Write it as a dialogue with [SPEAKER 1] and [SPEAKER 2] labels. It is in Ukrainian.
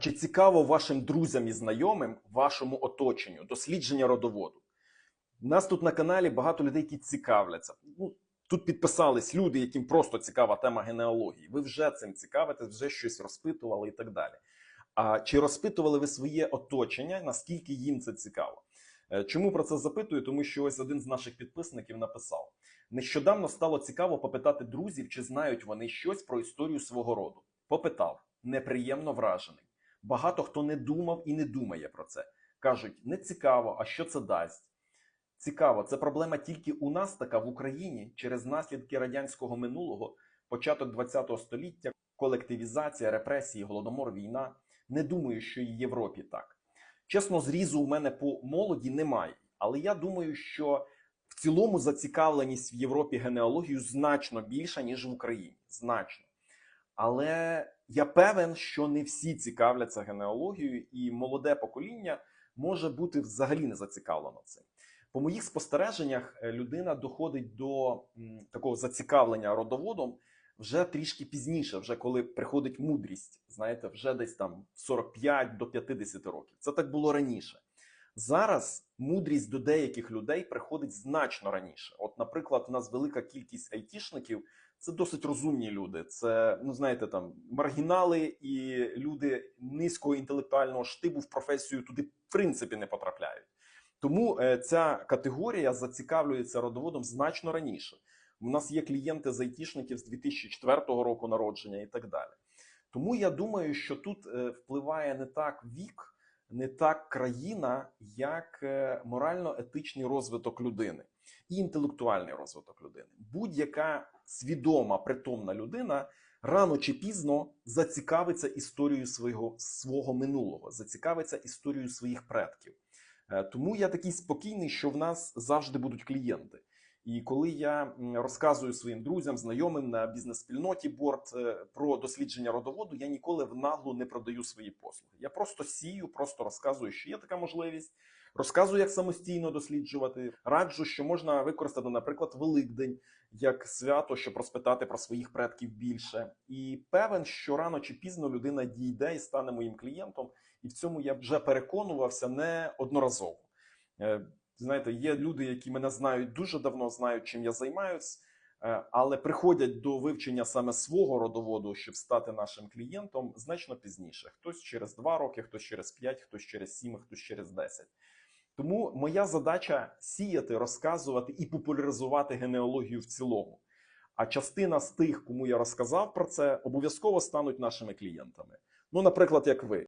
[SPEAKER 1] чи цікаво вашим друзям і знайомим, вашому оточенню, дослідження родоводу? Нас тут на каналі багато людей, які цікавляться. Ну, тут підписались люди, яким просто цікава тема генеалогії. Ви вже цим цікавитесь, вже щось розпитували і так далі. А чи розпитували ви своє оточення, наскільки їм це цікаво? Е, Чому про це запитую? Тому що ось один з наших підписників написав: нещодавно стало цікаво попитати друзів, чи знають вони щось про історію свого роду. Попитав, неприємно вражений. Багато хто не думав і не думає про це. Кажуть, не цікаво, а що це дасть? Цікаво, це проблема тільки у нас така в Україні через наслідки радянського минулого, початок ХХ століття, колективізація, репресії, голодомор, війна. Не думаю, що і в Європі так. Чесно, зрізу у мене по молоді немає, але я думаю, що в цілому зацікавленість в Європі генеалогією значно більша, ніж в Україні. Значно. Але я певен, що не всі цікавляться генеалогією, і молоде покоління може бути взагалі не зацікавлено цим. По моїх спостереженнях, е, людина доходить до такого зацікавлення родоводом вже трішки пізніше, вже коли приходить мудрість, знаєте, вже десь там 45 до 50 років. Це так було раніше. Зараз мудрість до деяких людей приходить значно раніше. От, наприклад, у нас велика кількість айтішників це досить розумні люди. Це, ну знаєте, там маргінали і люди низького інтелектуального штибу в професію туди в принципі не потрапляють. Тому е, ця категорія зацікавлюється родоводом значно раніше. У нас є клієнти з айтішників з 2004 року народження і так далі. Тому я думаю, що тут е, впливає не так вік, не так країна, як е, морально-етичний розвиток людини і інтелектуальний розвиток людини. Будь-яка свідома, притомна людина рано чи пізно зацікавиться історією свого, свого минулого, зацікавиться історією своїх предків. Е, Тому я такий спокійний, що в нас завжди будуть клієнти. І коли я розказую своїм друзям, знайомим на бізнес-спільноті борт е, про дослідження родоводу, я ніколи в наглу не продаю свої послуги. Я просто сію, просто розказую, що є така можливість. Розказую, як самостійно досліджувати. Раджу, що можна використати, наприклад, Великдень як свято, щоб розпитати про своїх предків більше. І певен, що рано чи пізно людина дійде і стане моїм клієнтом. І в цьому я вже переконувався не одноразово. Е, Знаєте, є люди, які мене знають дуже давно, знають, чим я займаюсь, е, але приходять до вивчення саме свого родоводу, щоб стати нашим клієнтом значно пізніше. Хтось через 2 роки, хтось через 5, хтось через 7, хтось через 10. Тому моя задача сіяти, розказувати і популяризувати генеалогію в цілому. А частина з тих, кому я розказав про це, обов'язково стануть нашими клієнтами. Ну, наприклад, як ви.